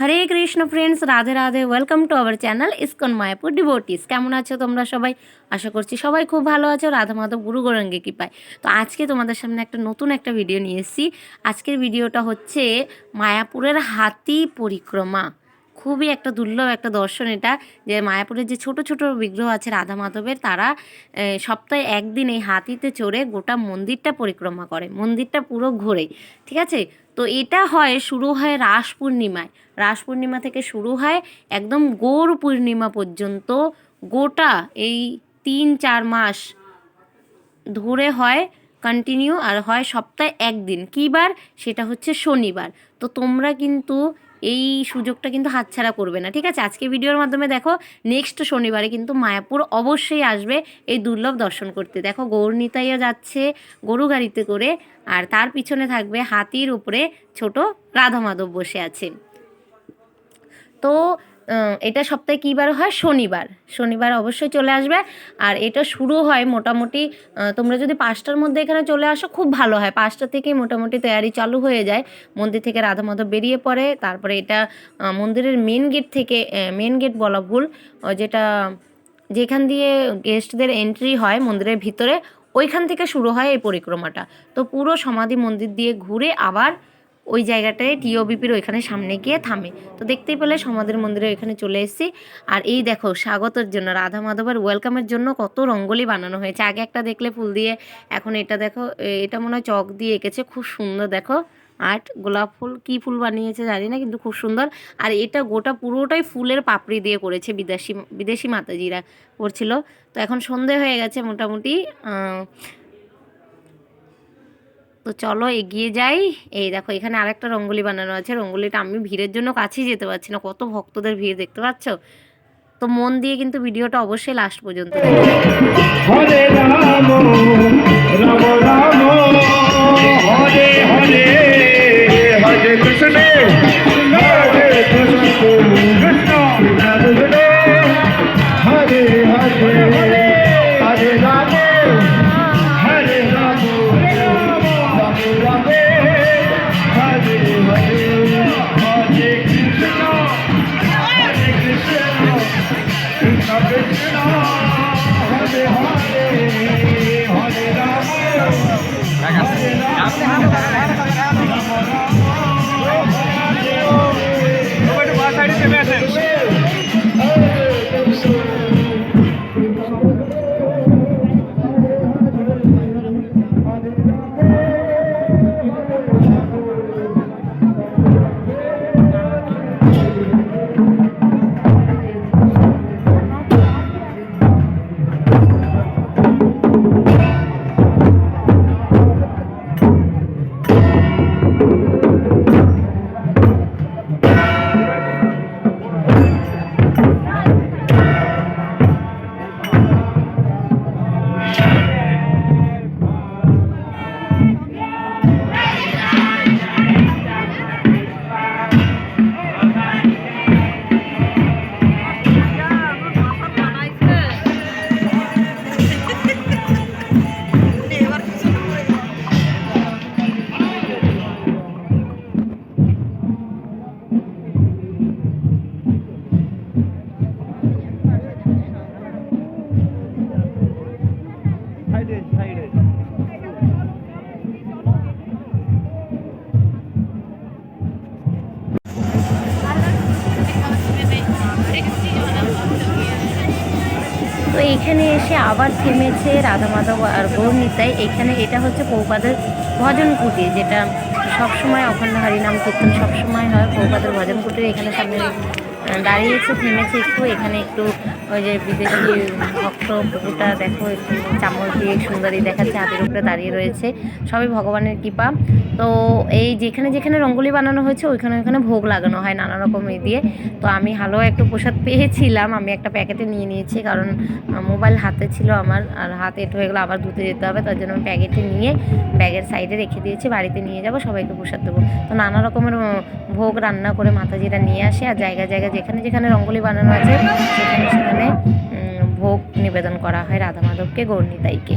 Hare Krishna friends Radhe Radhe welcome to our channel ISKCON Mayapur devotees কেমন আছো তোমরা সবাই? আশা করছি সবাই খুব ভালো আছো, রাধা মাধব, গুরু গৌরাঙ্গে কৃপায়। তো আজকে তোমাদের সামনে একটা নতুন একটা ভিডিও নিয়ে এসেছি। আজকের ভিডিওটা হচ্ছে মায়াপুরের হাতি পরিক্রমা। খুবই একটা দুর্লভ একটা দর্শন এটা, যে মায়াপুরের যে ছোট ছোট বিগ্রহ আছে রাধা মাধবের, তারা সপ্তাহে একদিন এই হাতিতে চড়ে গোটা মন্দিরটা পরিক্রমা করে। মন্দিরটা পুরো ঘোরে, ঠিক আছে? তো এটা হয়, শুরু হয় রাস পূর্ণিমায়। রাস পূর্ণিমা থেকে শুরু হয় একদম গৌর পূর্ণিমা পর্যন্ত। গোটা এই তিন, চার মাস ধরে হয় কন্টিনিউ আর হয় সপ্তাহে একদিন। কী বার? সেটা হচ্ছে শনিবার। তো তোমরা কিন্তু এই সুযোগটা কিন্তু হাতছাড়া করবে না। ঠিক আছে? আজকে ভিডিওর মাধ্যমে দেখো নেক্সট শনিবারে কিন্তু মায়াপুর অবশ্যই আসবে এই দুর্লভ দর্শন করতে। দেখো, গৌরনিতাইও যাচ্ছে গরু গাড়িতে করে আর তার পিছনে থাকবে হাতির উপরে ছোট রাধা মাধব বসে আছে। তো এটা সপ্তাহে কী বার হয়? শনিবার। শনিবার অবশ্যই চলে আসবে। আর এটা শুরু হয় মোটামুটি তোমরা যদি পাঁচটার মধ্যে এখানে চলে আসো, খুব ভালো হয়। পাঁচটা থেকেই মোটামুটি তৈয়ারি চালু হয়ে যায়। মন্দির থেকে রাধা মাধব বেরিয়ে পড়ে। তারপরে এটা মন্দিরের মেন গেট থেকে মেন গেট বলা ভুল যেটা, যেখান দিয়ে গেস্টদের এন্ট্রি হয় মন্দিরের ভিতরে, ওইখান থেকে শুরু হয় এই পরিক্রমাটা। তো পুরো সমাধি মন্দির দিয়ে ঘুরে আবার ওই জায়গাটায় টিওবিপির ওইখানে সামনে গিয়ে থামে। তো দেখতেই পেলে সমাধির মন্দিরে ওইখানে চলে এসেছি। আর এই দেখো, স্বাগতের জন্য, রাধা মাধবের ওয়েলকামের জন্য কত রঙ্গোলি বানানো হয়েছে। আগে একটা দেখলে ফুল দিয়ে, এখন এটা দেখো এটা মনে হয় চক দিয়ে এঁকেছে। খুব সুন্দর দেখো, আর্ট, গোলাপ ফুল, কি ফুল বানিয়েছে জানি না, কিন্তু খুব সুন্দর। আর এটা গোটা পুরোটাই ফুলের পাপড়ি দিয়ে করেছে বিদেশি বিদেশি মাতাজিরা করছিল। তো এখন সন্ধে হয়ে গেছে মোটামুটি তো চলো এগিয়ে যাই। এই দেখো, এখানে আরেকটা রঙ্গোলি বানানো আছে। রঙ্গোলিটা আমি ভিড়ের জন্য কাছেই যেতে পারছি না। কত ভক্তদের ভিড়, দেখতে পাচ্ছ? তো মন দিয়ে কিন্তু ভিডিওটা অবশ্যই লাস্ট পর্যন্ত তো এইখানে এসে আবার থেমেছে রাধা মাধব আর গৌরনিতাই। এখানে এটা হচ্ছে কৌপাদের ভজন কুটি, যেটা সবসময় অখণ্ড হরিনাম কীর্তন সবসময় হয়। কৌপাদের ভজন কুটির এখানে সামনে দাঁড়িয়েছে, থেমেছে একটু, এখানে একটু ওই যে বিদেশি ভক্ত পুকুরটা দেখো, একটু চামচ দিয়ে সুন্দরী দেখাচ্ছে, হাতের উপরে দাঁড়িয়ে রয়েছে, সবই ভগবানের কৃপা। তো এই যেখানে যেখানে রঙ্গোলি বানানো হয়েছে, ওইখানে ওইখানে ভোগ লাগানো হয় নানা রকম দিয়ে। তো আমি হালুয়া একটু প্রসাদ পেয়েছিলাম, আমি একটা প্যাকেটে নিয়ে নিয়েছি, কারণ মোবাইল হাতে ছিল আমার, আর হাতে এটু হয়ে গেলো, আবার ধুতে যেতে হবে, তার জন্য আমি প্যাকেটে নিয়ে ব্যাগের সাইডে রেখে দিয়েছি, বাড়িতে নিয়ে যাব, সবাইকে প্রসাদ দেবো। তো নানা রকমের ভোগ রান্না করে মাতাজিরা নিয়ে আসে, আর জায়গায় জায়গায় যেখানে যেখানে রঙ্গোলি বানানো আছে সেখানে সেখানে ভোগ নিবেদন করা হয় রাধা মাধবকে গৌরনিতাইকে।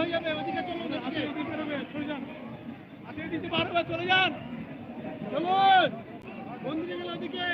চলে যান। হাতে দিতে পারবে চলে যান। চলুন। বন্ধু গেলে ওদিকে